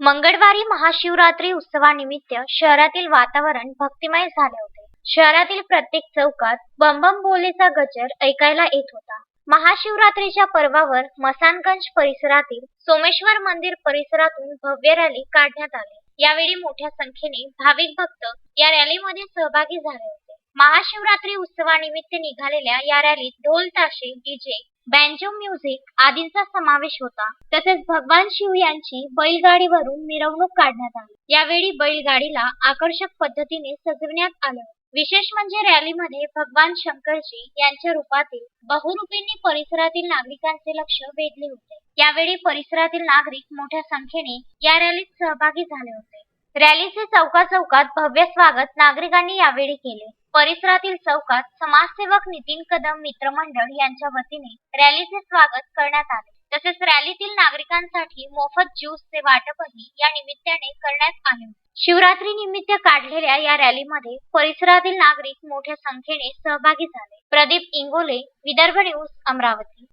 मंगळवारी महाशिवरात्री उत्सवानिमित्त शहरातील वातावरण भक्तिमय झाले होते. शहरातील प्रत्येक चौकात बंबम बोलेचा गजर ऐकायला येत होता. महाशिवरात्रीच्या पर्वावर मसानगंज परिसरातील सोमेश्वर मंदिर परिसरातून भव्य रॅली काढण्यात आली. यावेळी मोठ्या संख्येने भाविक भक्त या रॅलीमध्ये सहभागी झाले होते. महाशिवरात्री उत्सवानिमित्त निघालेल्या या रॅलीत ढोल ताशे डीजे बँजो म्युझिक आदींचा समावेश होता. तसेच भगवान शिव यांची बैलगाडीवरून मिरवणूक काढण्यात आली. यावेळी बैलगाडीला आकर्षक पद्धतीने सजविण्यात आले. विशेष म्हणजे रॅलीमध्ये भगवान शंकरजी यांच्या रूपातील बहुरूपींनी परिसरातील नागरिकांचे लक्ष वेधले होते. यावेळी परिसरातील नागरिक मोठ्या संख्येने या रॅलीत सहभागी झाले होते. रॅलीचे चौका चौकात भव्य स्वागत नागरिकांनी यावेळी केले. परिसरातील चौकात समाजसेवक नितीन कदम मित्रमंडळ यांच्या वतीने रॅलीचे स्वागत करण्यात आले. तसेच रॅलीतील नागरिकांसाठी मोफत ज्यूसचे वाटपही या निमित्ताने करण्यात आले. शिवरात्री निमित्त काढलेल्या या रॅलीमध्ये परिसरातील नागरिक मोठ्या संख्येने सहभागी झाले. प्रदीप इंगोले विदर्भ न्यूज अमरावती.